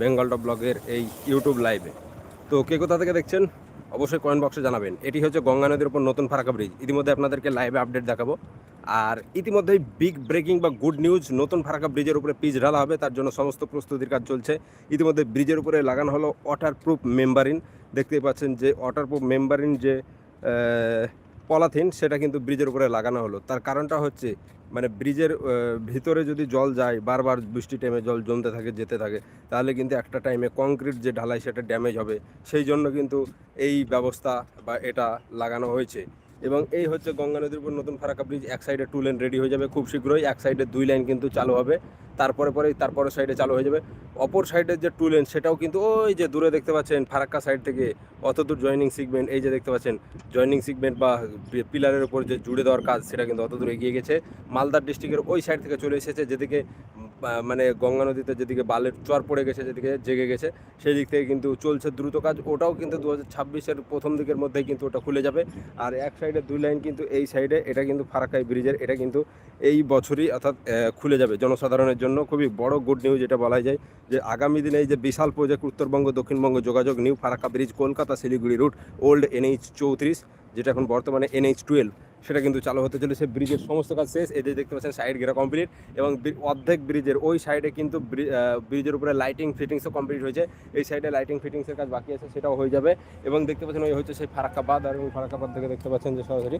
Bengal top ব্লগের এই YouTube লাইভে। তো কে কোথা থেকে দেখছেন? অবশ্যই কমেন্ট বক্সে জানাবেন। এটি হচ্ছে গঙ্গা নদীর উপর নতুন ফারাকা ব্রিজ ইতিমধ্যে আপনাদেরকে লাইভে আপডেট দেখাবো। আর ইতিমধ্যেই বিগ ব্রেকিং বা গুড নিউজ নতুন ফারাকা ব্রিজের উপরে পিচ ঢালা হবে, তার জন্য সমস্ত প্রস্তুতির কাজ চলছে। ইতিমধ্যে ব্রিজের উপরে লাগানো হলো ওয়াটার প্রুফ মেম্বারিন দেখতেই পাচ্ছেন যে ওয়াটার প্রুফ মেম্বারিন যে পলাথিন সেটা কিন্তু ব্রিজের উপরে লাগানো হলো। তার কারণটা হচ্ছে মানে ব্রিজের ভিতরে যদি জল যায়, বারবার বৃষ্টি টাইমে জল জমতে থাকে, যেতে থাকে, তাহলে কিন্তু একটা টাইমে কংক্রিট যে ঢালাই সেটা ড্যামেজ হবে। সেই জন্য কিন্তু এই ব্যবস্থা বা এটা লাগানো হয়েছে। এবং এই হচ্ছে গঙ্গা নদীর উপর নতুন ফারাকা ব্রিজ এক সাইডে টু লেন রেডি হয়ে যাবে খুব শীঘ্রই, এক সাইডে দুই লাইন কিন্তু চালু হবে। তারপরে পরে তারপরে সাইডে চালু হয়ে যাবে। অপর সাইডের যে টু লেন সেটাও কিন্তু ওই যে দূরে দেখতে পাচ্ছেন, ফারাক্কা সাইড থেকে অত দূর জয়নিং সিগমেন্ট এই যে দেখতে পাচ্ছেন জয়নিং সিগমেন্ট বা পিলারের উপর যে জুড়ে দেওয়ার কাজ, সেটা কিন্তু অত দূর এগিয়ে গেছে। মালদার ডিস্ট্রিক্টের ওই সাইড থেকে চলে এসেছে, যেদিকে মানে গঙ্গা নদীতে যেদিকে বালের চর পড়ে গেছে, যেদিকে জেগে গেছে সেই দিক থেকে কিন্তু চলছে দ্রুত কাজ। ওটাও কিন্তু দু হাজার প্রথম দিকের মধ্যেই কিন্তু ওটা খুলে যাবে। আর এক সাইডে দুই লাইন কিন্তু এই সাইডে এটা কিন্তু ফারাক্কাই ব্রিজের, এটা কিন্তু এই বছরই অর্থাৎ খুলে যাবে। জনসাধারণের জন্য খুবই বড় গুড নিউজ এটা বলা যায় যে আগামী দিনে এই যে বিশাল প্রজেক্ট উত্তরবঙ্গ, দক্ষিণবঙ্গ যোগাযোগ new Farakka bridge, Kolkata Siliguri route old NH চৌত্রিশ, যেটা এখন বর্তমানে এনএইচ টুয়েলভ সেটা কিন্তু চালু হতে চলেছে। ব্রিজের সমস্ত কাজ শেষ। এই যে দেখতে পাচ্ছেন সাইড ঘেরা কমপ্লিট এবং অর্ধেক ব্রিজের ওই সাইডে কিন্তু ব্রি- ব্রিজের উপরে লাইটিং ফিটিংসও কমপ্লিট হয়েছে। এই সাইডে লাইটিং ফিটিংসের কাজ বাকি আছে, সেটাও হয়ে যাবে। এবং দেখতে পাচ্ছেন, ওই হচ্ছে সেই ফারাক্কাবাদ আর ওই ফারাক্কাবাদ থেকে দেখতে পাচ্ছেন যে সরাসরি